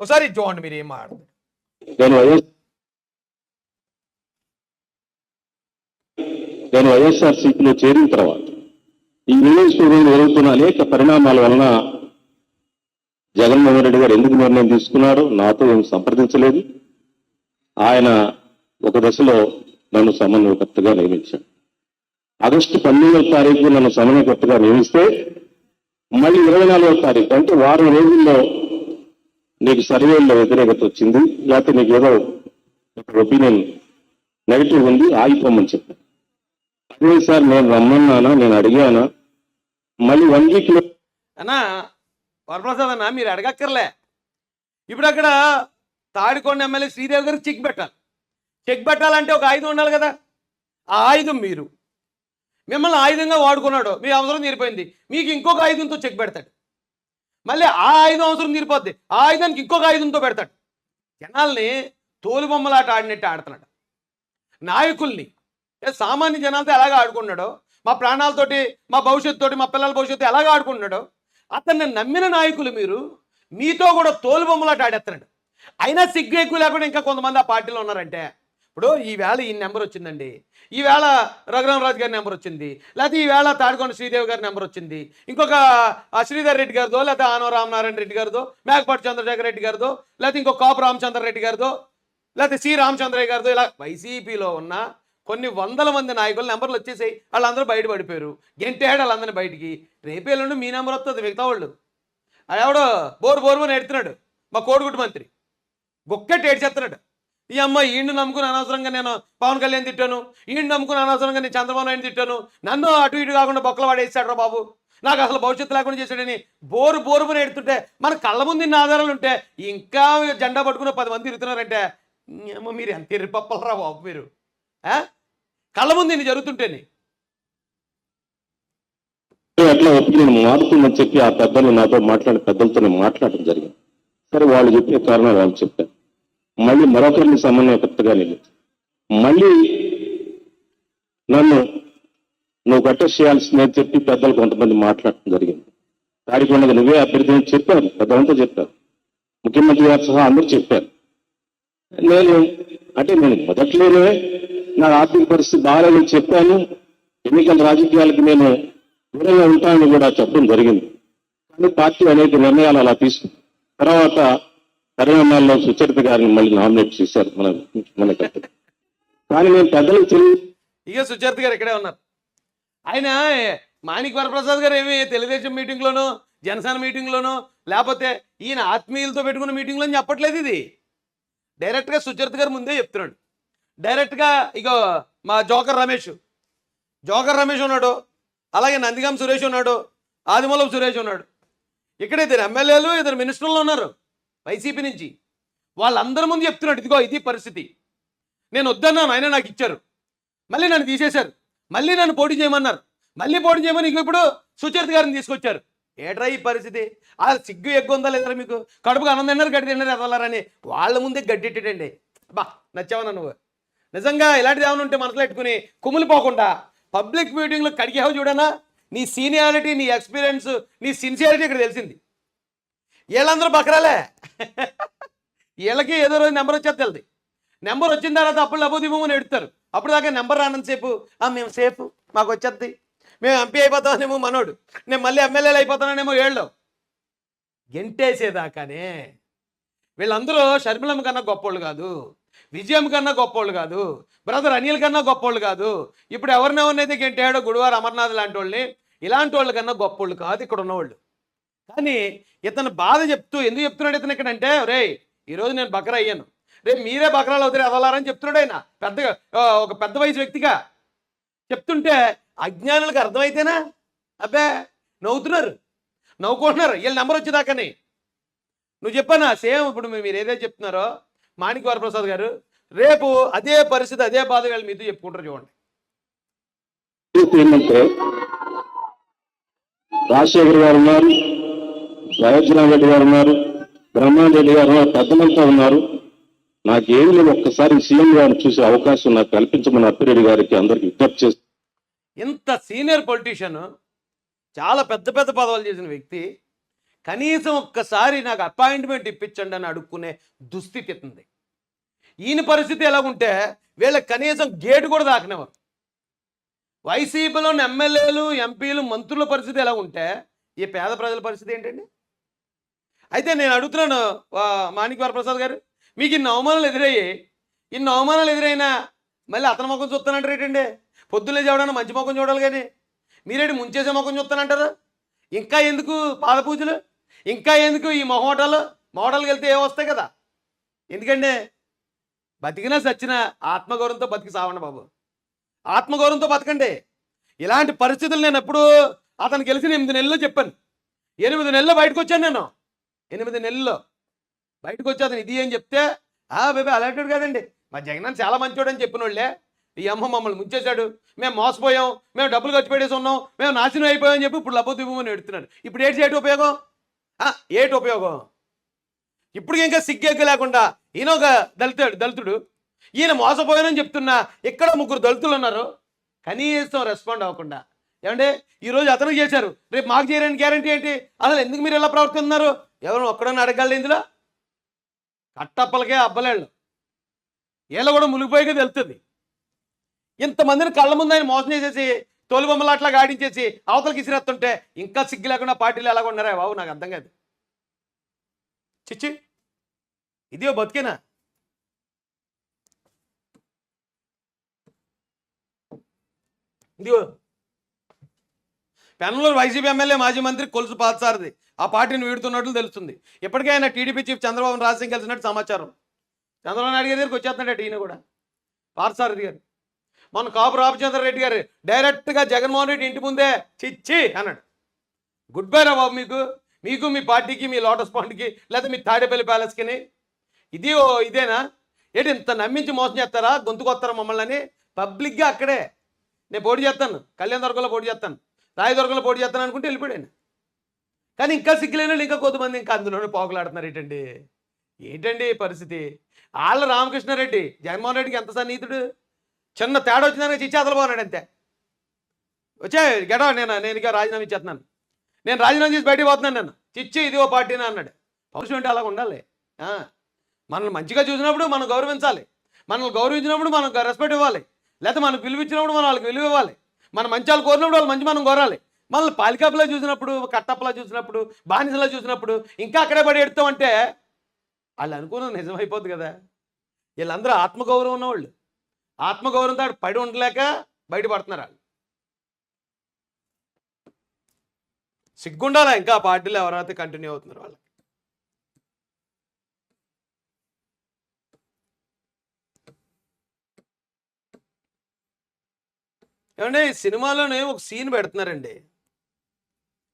ఒకసారి చూడండి మీరు ఏం మాట్లాడుతున్నారు నేను వైఎస్ నేను వైఎస్ఆర్ సిపిలో చేరిన తర్వాత ఈ నియోజకవర్గంలో జరుగుతున్న అనేక పరిణామాల వలన జగన్మోహన్ రెడ్డి గారు ఎందుకు నిర్ణయం తీసుకున్నాడు నాతో ఏం సంప్రదించలేదు. ఆయన ఒక దశలో నన్ను సమన్వయకర్తగా నియమించాడు ఆగస్టు పన్నెండవ తారీఖు నన్ను సమన్వయకర్తగా నియమిస్తే మళ్ళీ ఇరవై నాలుగవ తారీఖు అంటే వారం రోజుల్లో నీకు సర్వేల్లో వ్యతిరేకత వచ్చింది లేకపోతే నీకు ఏదో ఒపీనియన్ నెగిటివ్ ఉంది ఆగిపోమని చెప్పాను అదే సార్ నేను రమ్మన్నానా నేను అడిగానా? మళ్ళీ వన్ వీక్లో అన్నా వరప్రసాద్ అన్న మీరు అడగక్కర్లే. ఇప్పుడు అక్కడ తాడికొండ ఎమ్మెల్యే శ్రీదేవి గారికి చెక్ పెట్టాలి. చెక్ పెట్టాలంటే ఒక ఆయుధం ఉండాలి కదా. ఆ ఆయుధం మీరు. మిమ్మల్ని ఆయుధంగా వాడుకున్నాడు. మీ అవసరం తీరిపోయింది. మీకు ఇంకొక ఆయుధంతో చెక్ పెడతాడు. మళ్ళీ ఆ ఆయుధం అవసరం తీరిపోద్ది. ఆ ఆయుధానికి ఇంకొక ఆయుధంతో పెడతాడు. జనాల్ని తోలుబొమ్మలాట ఆడినట్టు ఆడుతున్నాడు. నాయకుల్ని ఏ సామాన్య జనాలతో ఎలాగ ఆడుకున్నాడో మా ప్రాణాలతోటి మా భవిష్యత్తుతోటి మా పిల్లల భవిష్యత్తు ఎలాగ ఆడుకున్నాడో అతన్ని నమ్మిన నాయకులు మీరు మీతో కూడా తోలుబొమ్మలాట ఆడేస్తున్నాడు. అయినా సిగ్గు ఎక్కువ లేకుండా ఇంకా కొంతమంది ఆ పార్టీలో ఉన్నారంటే ఇప్పుడు ఈవేళ ఈ నెంబర్ వచ్చిందండి. ఈవేళ రఘురామరాజు గారి నెంబర్ వచ్చింది. లేకపోతే ఈవేళ తాడికొండ శ్రీదేవి గారి నెంబర్ వచ్చింది. ఇంకొక శ్రీధర్ రెడ్డి గారిదో లేకపోతే ఆనవ రామనారాయణ రెడ్డి గారిదో మేకపాటి చంద్రశేఖర రెడ్డి గారిదో లేకపోతే ఇంకో కాపు రామచంద్ర రెడ్డి గారిదో లేకపోతే సి రామచంద్రయ్య గారితో ఇలా వైసీపీలో ఉన్న కొన్ని వందల మంది నాయకుల నెంబర్లు వచ్చేసాయి. వాళ్ళందరూ బయట పడిపోయారు. గెంటేడు వాళ్ళందరినీ బయటికి. రేపేళ్ళుండి మీ నెంబర్ వస్తుంది మిగతా వాళ్ళు. ఎవడో బోరు బోరు ఎడుతున్నాడు. మా కోడిగుడ్డు మంత్రి. గొక్కెట్టి ఏడ్చేస్తున్నాడు ఈ అమ్మ ఈయన్ని నమ్ముకుని అనవసరంగా నేను పవన్ కళ్యాణ్ తిట్టాను ఈయన నమ్ముకుని అనవసరంగా నేను చంద్రబాబు నాయుడు తిట్టాను. నన్ను అటు ఇటు కాకుండా బొక్కలు వాడేసాడు రా బాబు. నాకు అసలు భవిష్యత్తు లేకుండా చేశాడని బోరు బోరు ఎడుతుంటే మన కళ్ళ ముందు ఇన్ని ఆధారాలు ఉంటే ఇంకా జెండా పట్టుకుని పది మంది తిరుగుతున్నారంటే అమ్మ మీరు ఎంత ఎర్రిపప్పలరా బాబు మీరు? ఆ? కళ్ళ ముందు ఇన్ని జరుగుతుంటేని. అట్లా ఒపీనియన్ మారుతుందని చెప్పి ఆ పెద్దలు నాతో మాట్లాడిన పెద్దలతో మాట్లాడటం మాట్లాడడం జరిగింది. సరే వాళ్ళు చెప్పే కారణాలు వాళ్ళు చెప్పారు. మళ్ళీ మరొకరిని సమన్వయకర్తగా నిలిచి మళ్ళీ నన్ను నువ్వు గట్ట చేయాల్సిందని చెప్పి పెద్దలు కొంతమంది మాట్లాడటం జరిగింది. తాడికొండగా నువ్వే అభ్యర్థి అని చెప్పారు పెద్దలంతా చెప్పారు. ముఖ్యమంత్రి గారు సహా అందరూ చెప్పారు. నేను అంటే నేను మొదట్లోనే నా ఆర్థిక పరిస్థితి బాగాలేదని చెప్పాను. ఎన్నికల రాజకీయాలకు నేను దూరంగా ఉంటానని కూడా చెప్పడం జరిగింది. కానీ పార్టీ అనేక నిర్ణయాలు అలా తీసుకుంది. తర్వాత పరిణామాల్లో సుచరిత గారిని మళ్ళీ నామినేట్ చేశారు మన మన కానీ నేను పెద్దలకు తెలియదు ఇక సుచరిత గారు ఇక్కడే ఉన్నారు. ఆయన మాణిక్ వరప్రసాద్ గారు ఏమి తెలుగుదేశం మీటింగ్లోనో జనసేన మీటింగ్లోనో లేకపోతే ఈయన ఆత్మీయులతో పెట్టుకున్న మీటింగ్లో చెప్పట్లేదు ఇది. డైరెక్ట్గా సుచరిత గారు ముందే చెప్తున్నాడు. డైరెక్ట్గా ఇగో మా జోకర్ రమేష్ జోకర్ రమేష్ ఉన్నాడు అలాగే నందిగాం సురేష్ ఉన్నాడు ఆదిమూలం సురేష్ ఉన్నాడు. ఇక్కడ ఇద్దరు ఎమ్మెల్యేలు ఇద్దరు మినిస్టర్లు ఉన్నారు. వైసీపీ నుంచి. వాళ్ళందరి ముందు చెప్తున్నాడు ఇదిగో ఇది పరిస్థితి. నేను వద్దన్నాను ఆయన నాకు ఇచ్చారు. మళ్ళీ నన్ను తీసేశారు. మళ్ళీ నన్ను పోటీ చేయమన్నారు. మళ్ళీ పోటీ చేయమని ఇంక ఇప్పుడు సుచరిత గారిని తీసుకొచ్చారు. ఏట్రా ఈ పరిస్థితి? ఆ సిగ్గు ఎక్కువ ఉందా లేదా మీకు? కడుపుకు అన్నం తిన్నారు గడ్డి తిన్నారు ఎదలారని వాళ్ళ ముందే గడ్డెట్టండి బా నచ్చావా నువ్వు. నిజంగా ఇలాంటిది ఏమైనా ఉంటే మనసులో పెట్టుకుని కుమిలిపోకుండా పబ్లిక్ మీటింగ్లో కడిగేవు చూడనా నీ సీనియారిటీ నీ ఎక్స్పీరియన్స్ నీ సిన్సియారిటీ ఇక్కడ తెలిసింది. వీళ్ళందరూ బకరాలే. వీళ్ళకి ఏదో రోజు నెంబర్ వచ్చేది తెలుది. నెంబర్ వచ్చిన తర్వాత అప్పుడు లబోదిమని ఎడుతారు. అప్పుడు దాకా నెంబర్ రానంతసేపు సేపు మేము సేఫ్ మాకు వచ్చేది. మేము ఎంపీ అయిపోతామనేమో మనోడు. నేను మళ్ళీ ఎమ్మెల్యేలు అయిపోతాననేమో ఏళ్ళు. గెంటేసేదాకానే. వీళ్ళందరూ షర్మిలమ్మ కన్నా గొప్పోళ్ళు కాదు. విజయం కన్నా గొప్పోళ్ళు కాదు. బ్రదర్ అనిల్ కన్నా గొప్పోళ్ళు కాదు. ఇప్పుడు ఎవరినెవరినైతే గెంటాడో గుడివారు అమర్నాథ్ లాంటి వాళ్ళని ఇలాంటి వాళ్ళ కన్నా గొప్పోళ్ళు కాదు ఇక్కడ ఉన్నవాళ్ళు కానీ ఇతను బాధ చెప్తూ ఎందుకు చెప్తున్నాడు ఇతను ఇక్కడ అంటే రే ఈరోజు నేను బకరా అయ్యాను. రేపు మీరే బకరాలు అవుతారు అవ్వాలని చెప్తున్నాడు ఆయన. పెద్దగా ఒక పెద్ద వయసు వ్యక్తిగా. చెప్తుంటే అజ్ఞానులకు అర్థమైతేనా? అబ్బే నవ్వుతున్నారు. నవ్వుకుంటున్నారు. వీళ్ళ నెంబర్ వచ్చేదాకని. నువ్వు చెప్పానా? సేమ్ ఇప్పుడు మీరు ఏదైతే చెప్తున్నారో మాణిక వరప్రసాద్ గారు రేపు అదే పరిస్థితి అదే బాధ వీళ్ళు మీతో చెప్పుకుంటారు చూడండి. ఏంటంటే రాజశేఖర్ గారు ఉన్నారు రెడ్డి గారు ఉన్నారు బ్రహ్మాండ రెడ్డి గారు ఉన్నారు పెద్దలంతా ఉన్నారు. నాకేం లేదు ఒక్కసారి సీఎం గారిని చూసే అవకాశం నాకు కల్పించమని అప్పిరెడ్డి గారికి అందరికి విజ్ఞప్తి చేస్తాను ఇంత సీనియర్ పొలిటీషియన్ చాలా పెద్ద పెద్ద పదవులు చేసిన వ్యక్తి కనీసం ఒక్కసారి నాకు అపాయింట్మెంట్ ఇప్పించండి అని అడుక్కునే దుస్థితి ఉంది ఈయన పరిస్థితి ఎలాగుంటే వీళ్ళకి కనీసం గేటు కూడా దాకనివ్వరు వైసీపీలోని ఎమ్మెల్యేలు ఎంపీలు మంత్రుల పరిస్థితి ఎలా ఉంటే ఈ పేద ప్రజల పరిస్థితి ఏంటండి? అయితే నేను అడుగుతున్నాను మాణిక్ వరప్రసాద్ గారు మీకు ఇన్ని అవమానాలు ఎదురయ్యాయి. ఇన్ని అవమానాలు ఎదురైనా మళ్ళీ అతని ముఖం చూస్తానంటారు ఏంటండి? పొద్దున్నే చూడడానికి మంచి ముఖం చూడాలి కానీ మీరేంటి ముంచేసే ముఖం చూస్తానంటారు? ఇంకా ఎందుకు పాదపూజలు? ఇంకా ఎందుకు ఈ మహోటలు మోడల్కి వెళ్తే ఏం వస్తాయి కదా? ఎందుకంటే బతికినా సచ్చిన ఆత్మగౌరవంతో బతికి సావండి బాబు. ఆత్మగౌరవంతో బతకండి. ఇలాంటి పరిస్థితులు నేను ఎప్పుడు అతను గెలిచిన ఎనిమిది నెలల్లో చెప్పాను. ఎనిమిది నెలల్లో బయటకు వచ్చాను నేను. ఎనిమిది నెలల్లో బయటకు వచ్చి అతను ఇది అని చెప్తే ఆ బేబీ అలాంటి కదండి. మా జగన్ చాలా మంచోడు అని చెప్పిన వాళ్ళే ఈ అమ్మ మమ్మల్ని ముంచేశాడు. మేము మోసపోయాం. మేము డబ్బులు ఖర్చు పెట్టేసి ఉన్నాం. మేము నాశనం అయిపోయాం అని చెప్పి ఇప్పుడు లబ్బు ఎడుతున్నాడు. ఇప్పుడు ఏంటి ఏటి ఉపయోగం? ఆ, ఏటి ఉపయోగం? ఇప్పుడు ఇంకా సిగ్గెగ్గు లేకుండా ఈయన ఒక దళితుడు దళితుడు. ఈయన మోసపోయానని చెప్తున్నా ఇక్కడ ముగ్గురు దళితులు ఉన్నారు? కనీసం రెస్పాండ్ అవ్వకుండా. ఏమంటే ఈరోజు అతను చేశారు. రేపు మాకు చేయడానికి గ్యారంటీ ఏంటి? అసలు ఎందుకు మీరు ఎలా ప్రవర్తిస్తున్నారు? ఎవరు ఒక్కడన్నా అడగలరు ఇందులో? కట్టప్పలకే అబ్బలేళ్ళు. వీళ్ళ కూడా మునిగిపోయిగా తెలుస్తుంది. ఇంతమందిని కళ్ళ ముందు ఆయన మోసం చేసేసి తోలుబొమ్మలు అట్లా గాడించేసి అవతలకి ఇసిరేస్తుంటే ఇంకా సిగ్గు లేకుండా పార్టీలు ఎలాగ ఉన్నారా బాబు నాకు అర్థం కాదు. చిచ్చి ఇదిగో బతికేనా? ఇదిగో. పెనలూరు వైసీపీ ఎమ్మెల్యే మాజీ మంత్రి కొలుసు పాత్సారది. ఆ పార్టీని వీడుతున్నట్లు తెలుస్తుంది. ఇప్పటికే ఆయన టీడీపీ చీఫ్ చంద్రబాబు రాజసింగ్ కలిసినట్టు సమాచారం. చంద్రబాబు నాయుడు గారి దగ్గరికి వచ్చేస్తున్నాడు ఈయన కూడా. పాదసారథి గారు. మన కాపు రామచంద్ర రెడ్డి గారు డైరెక్ట్గా జగన్మోహన్ రెడ్డి ఇంటి ముందే చిచ్చి అన్నాడు. గుడ్ బై రా బాబు మీకు. మీకు మీ పార్టీకి మీ లోటస్ పాండ్కి లేదా మీ తాడేపల్లి ప్యాలెస్కి ఇది ఓ ఇదేనా? ఏంటి ఇంత నమ్మించి మోసం చేస్తారా? గొంతుకొస్తారా మమ్మల్ని అని? పబ్లిక్గా అక్కడే. నేను పోటీ చేస్తాను. కళ్యాణ దుర్గంలో పోటీ చేస్తాను. రాయదుర్గంలో పోటీ చేస్తాను అనుకుంటే వెళ్ళిపోయాడు. కానీ ఇంకా సిగ్గులేని ఇంకా కొంతమంది ఇంకా అందులోనే పోకలాడుతున్నారు. ఏంటండి? ఏంటండి పరిస్థితి? వాళ్ళ రామకృష్ణారెడ్డి జగన్మోహన్ రెడ్డికి ఎంత సన్నిహితుడు? చిన్న తేడా వచ్చిందని చిచ్చి పోనాడు అంతే. వచ్చే గెడవ నేను నేను ఇంకా రాజీనామా ఇచ్చేస్తున్నాను. నేను రాజీనామా చేసి బయటికి పోతున్నాను నేను. చిచ్చి ఇది ఓ పార్టీనా అన్నాడు. పౌరుషం అంటే అలా ఉండాలి. మనల్ని మంచిగా చూసినప్పుడు మనం గౌరవించాలి. మనల్ని గౌరవించినప్పుడు మనం రెస్పెక్ట్ ఇవ్వాలి. లేకపోతే మనకు పిలువించినప్పుడు మనం వాళ్ళకి విలువ ఇవ్వాలి. మన మంచాలు కోరినప్పుడు వాళ్ళు మంచి మనం కోరాలి. మనల్ని పాలికాపులా చూసినప్పుడు కట్టప్పలా చూసినప్పుడు బానిసలా చూసినప్పుడు ఇంకా అక్కడే పడి ఎడతామంటే వాళ్ళు అనుకున్నది నిజమైపోద్ది కదా. వీళ్ళందరూ ఆత్మగౌరవం ఉన్నవాళ్ళు. ఆత్మగౌరవంతో ఆడ పడి ఉండలేక బయటపడుతున్నారు వాళ్ళు. సిగ్గుండాలా ఇంకా పార్టీలు పార్టీలో ఎవరైతే కంటిన్యూ అవుతున్నారు వాళ్ళకి? ఏమంటే ఈ సినిమాలోనే ఒక సీన్ పెడుతున్నారండి.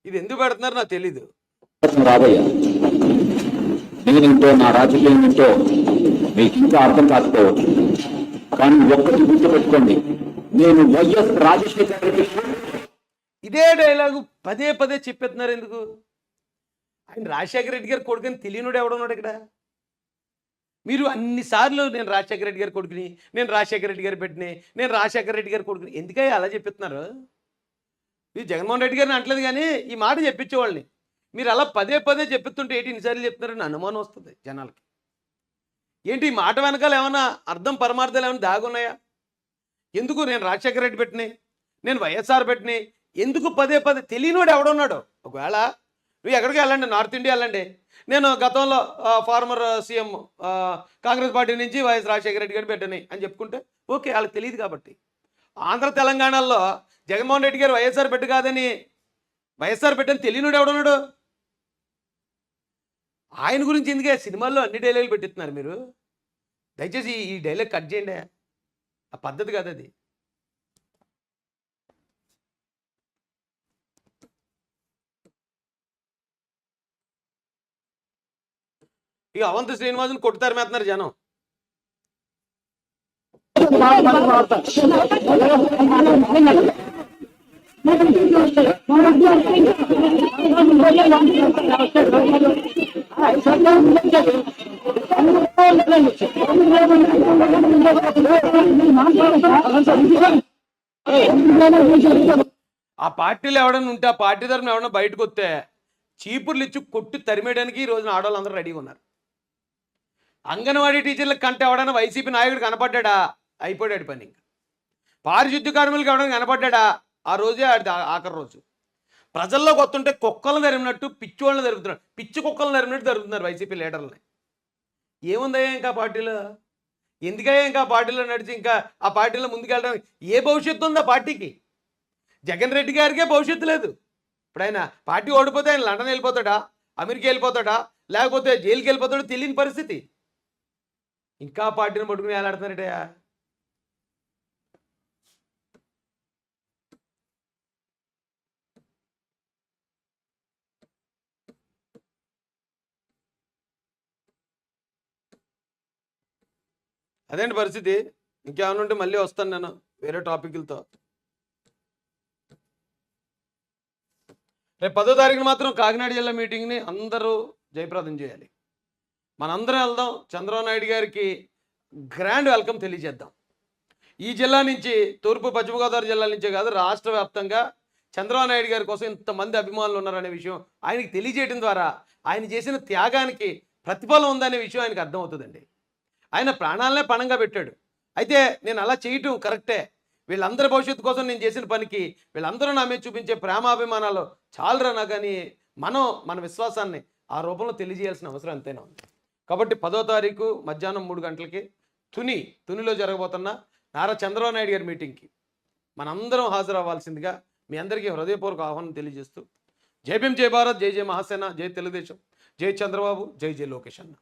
ఇది ఎందుకు పెడుతున్నారో నాకు తెలీదు. రాబోయా నేనేంటో నా రాజకీయం ఏంటో మీకు ఇంకా అర్థం కాకపోవచ్చు. కానీ ఒక్కటి గుర్తుపెట్టుకోండి నేను వైఎస్ రాజశేఖర రెడ్డి ఇదే డైలాగు పదే పదే చెప్పేస్తున్నారు ఎందుకు? ఆయన రాజశేఖర రెడ్డి గారి కొడుకుని తెలియనుడు ఎవడున్నాడు ఇక్కడ. మీరు అన్నిసార్లు నేను రాజశేఖర రెడ్డి గారి కొడుకుని నేను రాజశేఖర రెడ్డి గారి పెట్టిని నేను రాజశేఖర రెడ్డి గారి కొడుకుని ఎందుకయ్యా అలా చెప్పిస్తున్నారు మీరు జగన్మోహన్ రెడ్డి గారిని అంటలేదు కానీ ఈ మాట చెప్పించేవాళ్ళని మీరు అలా పదే పదే చెప్పిస్తుంటే ఏంటి ఇన్నిసార్లు చెప్తున్నారని అనుమానం వస్తుంది జనాలకి. ఏంటి ఈ మాట వెనకాల ఏమైనా అర్థం పరమార్థాలు ఏమైనా దాగున్నాయా? ఎందుకు నేను రాజశేఖర రెడ్డి పెట్టినాయి నేను వైఎస్ఆర్ పెట్టినాయి ఎందుకు పదే పదే తెలియనివాడు ఎవడున్నాడు ఒకవేళ నువ్వు ఎక్కడికి వెళ్ళండి నార్త్ ఇండియా వెళ్ళండి. నేను గతంలో ఫార్మర్ సీఎం కాంగ్రెస్ పార్టీ నుంచి వైఎస్ రాజశేఖర రెడ్డి గారు పెట్టని అని చెప్పుకుంటే ఓకే వాళ్ళకి తెలియదు కాబట్టి. ఆంధ్ర తెలంగాణలో జగన్మోహన్ రెడ్డి గారు వైఎస్ఆర్ పెట్టు కాదని వైఎస్ఆర్ పెట్టని తెలియనుడు ఎవడున్నాడు? ఆయన గురించి ఎందుకే సినిమాల్లో అన్ని డైలాగులు పెట్టిస్తున్నారు మీరు? దయచేసి ఈ డైలాగ్ కట్ చేయండి. ఆ పద్ధతి కాదు అది. ఇక అవంతి శ్రీనివాసుని కొట్టుతారు మేస్తున్నారు జనం. ఆ పార్టీలో ఎవడన్నా ఉంటే ఆ పార్టీ తరఫున ఎవడన్నా బయటకు వస్తే చీపుర్లు ఇచ్చి కొట్టు తరిమేయడానికి ఈ రోజున ఆడవాళ్ళందరూ రెడీగా ఉన్నారు. అంగన్వాడీ టీచర్లకు కంటే ఎవడైనా వైసీపీ నాయకుడు కనపడ్డా అయిపోయాడు పని ఇంకా. పారిశుద్ధ్య కార్మికులకు ఎవడైనా కనపడ్డా ఆ రోజే ఆడి ఆఖరి రోజు. ప్రజల్లో వస్తుంటే కుక్కలను తరిమినట్టు పిచ్చి వాళ్ళని జరుగుతున్నారు పిచ్చి కుక్కలను తరిమినట్టు జరుగుతున్నారు వైసీపీ లీడర్లని. ఏముందయ్యా ఇంకా పార్టీలో? ఎందుకయ్యా ఇంకా పార్టీలో నడిచి ఇంకా ఆ పార్టీలో ముందుకెళ్ళడానికి? ఏ భవిష్యత్తు ఉంది ఆ పార్టీకి? జగన్ రెడ్డి గారికే భవిష్యత్తు లేదు. ఇప్పుడు ఆయన పార్టీ ఓడిపోతే ఆయన లండన్ వెళ్ళిపోతాడా? అమెరికా వెళ్ళిపోతాడా? లేకపోతే జైలుకి వెళ్ళిపోతాడో తెలియని పరిస్థితి. ఇంకా పార్టీని పట్టుకుని వేలాడుతున్నారటయా అదేంటి పరిస్థితి? ఇంకేమైనా ఉంటే మళ్ళీ వస్తాను నేను వేరే టాపిక్లతో. రేపు పదో తారీఖున మాత్రం కాకినాడ జిల్లా మీటింగ్ని అందరూ జయప్రదం చేయాలి. మనందరం వెళ్దాం. చంద్రబాబు నాయుడు గారికి గ్రాండ్ వెల్కమ్ తెలియజేద్దాం. ఈ జిల్లా నుంచి తూర్పు పశ్చిమ గోదావరి జిల్లా నుంచే కాదు రాష్ట్ర వ్యాప్తంగా చంద్రబాబు నాయుడు గారి కోసం ఇంతమంది అభిమానులు ఉన్నారనే విషయం ఆయనకి తెలియజేయడం ద్వారా ఆయన చేసిన త్యాగానికి ప్రతిఫలం ఉందనే విషయం ఆయనకు అర్థమవుతుందండి. ఆయన ప్రాణాలనే పణంగా పెట్టాడు. అయితే నేను అలా చేయటం కరెక్టే. వీళ్ళందరి భవిష్యత్తు కోసం నేను చేసిన పనికి వీళ్ళందరూ నా మీద చూపించే ప్రేమాభిమానాలు చాలరా నా కానీ మనం మన విశ్వాసాన్ని ఆ రూపంలో తెలియజేయాల్సిన అవసరం ఎంతైనా ఉంది. కాబట్టి పదో తారీఖు మధ్యాహ్నం మూడు గంటలకి తుని తునిలో జరగబోతున్న నారా చంద్రబాబు నాయుడు గారి మీటింగ్కి మనందరం హాజరవ్వాల్సిందిగా మీ అందరికీ హృదయపూర్వక ఆహ్వానం తెలియజేస్తూ జై భీం జై భారత్ జై జై మహాసేన జై తెలుగుదేశం జై చంద్రబాబు జై జై లోకేష్ అన్న.